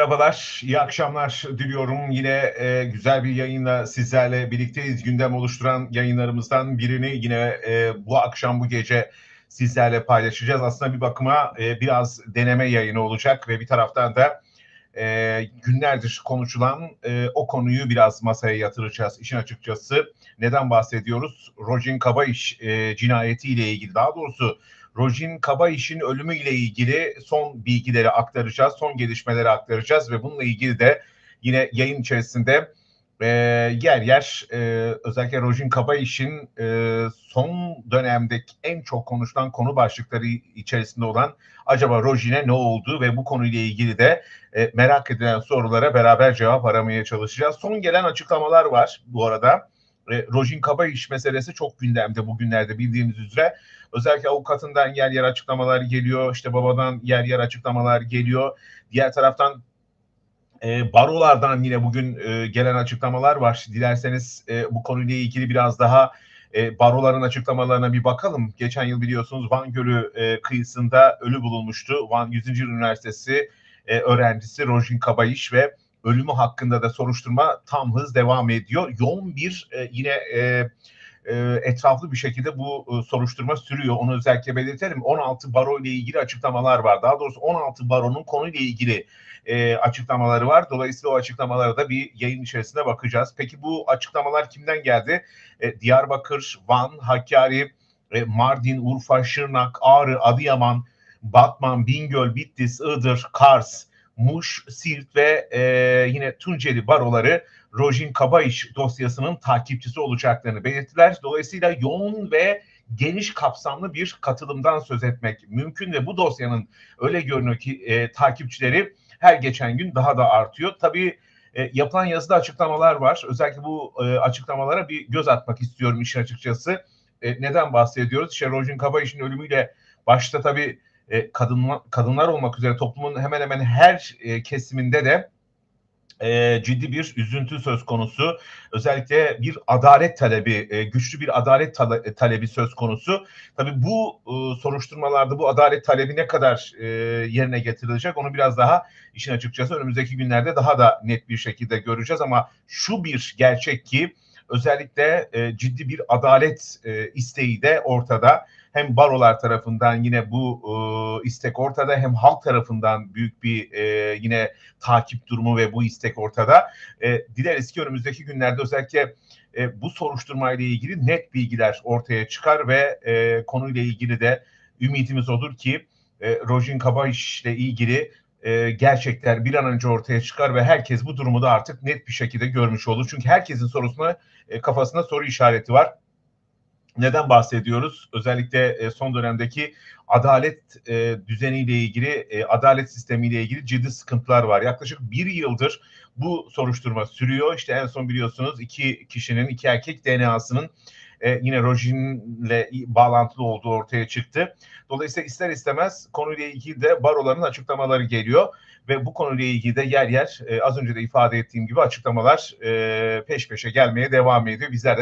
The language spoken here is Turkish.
Merhabalar, iyi akşamlar diliyorum. Yine e, güzel bir yayınla sizlerle birlikteyiz. Gündem oluşturan yayınlarımızdan birini yine e, bu akşam, bu gece sizlerle paylaşacağız. Aslında bir bakıma e, biraz deneme yayını olacak ve bir taraftan da e, günlerdir konuşulan e, o konuyu biraz masaya yatıracağız. İşin açıkçası neden bahsediyoruz? Rojin Kabayiş e, cinayetiyle ilgili, daha doğrusu Rojin Kabayiş'in ölümüyle ilgili son bilgileri aktaracağız, son gelişmeleri aktaracağız ve bununla ilgili de yine yayın içerisinde e, yer yer e, özellikle Rojin Kabayiş'in e, son dönemdeki en çok konuşulan konu başlıkları içerisinde olan acaba Rojin'e ne oldu ve bu konuyla ilgili de e, merak edilen sorulara beraber cevap aramaya çalışacağız. Son gelen açıklamalar var bu arada. E, Rojin Kabayiş meselesi çok gündemde bugünlerde bildiğimiz üzere. Özellikle avukatından yer yer açıklamalar geliyor. işte babadan yer yer açıklamalar geliyor. Diğer taraftan e, barolardan yine bugün e, gelen açıklamalar var. Dilerseniz e, bu konuyla ilgili biraz daha e, baroların açıklamalarına bir bakalım. Geçen yıl biliyorsunuz Van Gölü e, kıyısında ölü bulunmuştu. Van 100. Yıl Üniversitesi e, öğrencisi Rojin Kabayiş ve ölümü hakkında da soruşturma tam hız devam ediyor. Yoğun bir e, yine e, e, etraflı bir şekilde bu e, soruşturma sürüyor. Onu özellikle belirtelim. 16 baro ile ilgili açıklamalar var. Daha doğrusu 16 baronun konuyla ilgili e, açıklamaları var. Dolayısıyla o açıklamalara da bir yayın içerisinde bakacağız. Peki bu açıklamalar kimden geldi? E, Diyarbakır, Van, Hakkari, e, Mardin, Urfa, Şırnak, Ağrı, Adıyaman, Batman, Bingöl, Bitlis, Iğdır, Kars, Muş, Siirt ve e, yine Tunceli baroları Rojin Kabayiş dosyasının takipçisi olacaklarını belirttiler. Dolayısıyla yoğun ve geniş kapsamlı bir katılımdan söz etmek mümkün ve bu dosyanın öyle görünüyor ki e, takipçileri her geçen gün daha da artıyor. Tabii e, yapılan yazıda açıklamalar var. Özellikle bu e, açıklamalara bir göz atmak istiyorum işin açıkçası. E, neden bahsediyoruz? İşte Rojin Kabayiş'in ölümüyle başta tabii e, kadın, kadınlar olmak üzere toplumun hemen hemen her e, kesiminde de e, ciddi bir üzüntü söz konusu. Özellikle bir adalet talebi, e, güçlü bir adalet tale- talebi söz konusu. Tabii bu e, soruşturmalarda bu adalet talebi ne kadar e, yerine getirilecek onu biraz daha işin açıkçası önümüzdeki günlerde daha da net bir şekilde göreceğiz. Ama şu bir gerçek ki özellikle e, ciddi bir adalet e, isteği de ortada hem barolar tarafından yine bu e, istek ortada hem halk tarafından büyük bir e, yine takip durumu ve bu istek ortada. E, dileriz ki önümüzdeki günlerde özellikle e, bu soruşturma ile ilgili net bilgiler ortaya çıkar ve e, konuyla ilgili de ümidimiz olur ki e, Rojin Kabayiş ile ilgili e, gerçekler bir an önce ortaya çıkar ve herkes bu durumu da artık net bir şekilde görmüş olur. Çünkü herkesin sorusuna e, kafasında soru işareti var neden bahsediyoruz? Özellikle e, son dönemdeki adalet e, düzeniyle ilgili, e, adalet sistemiyle ilgili ciddi sıkıntılar var. Yaklaşık bir yıldır bu soruşturma sürüyor. İşte en son biliyorsunuz iki kişinin, iki erkek DNA'sının yine Rojin'le bağlantılı olduğu ortaya çıktı. Dolayısıyla ister istemez konuyla ilgili de baroların açıklamaları geliyor ve bu konuyla ilgili de yer yer az önce de ifade ettiğim gibi açıklamalar peş peşe gelmeye devam ediyor. Bizler de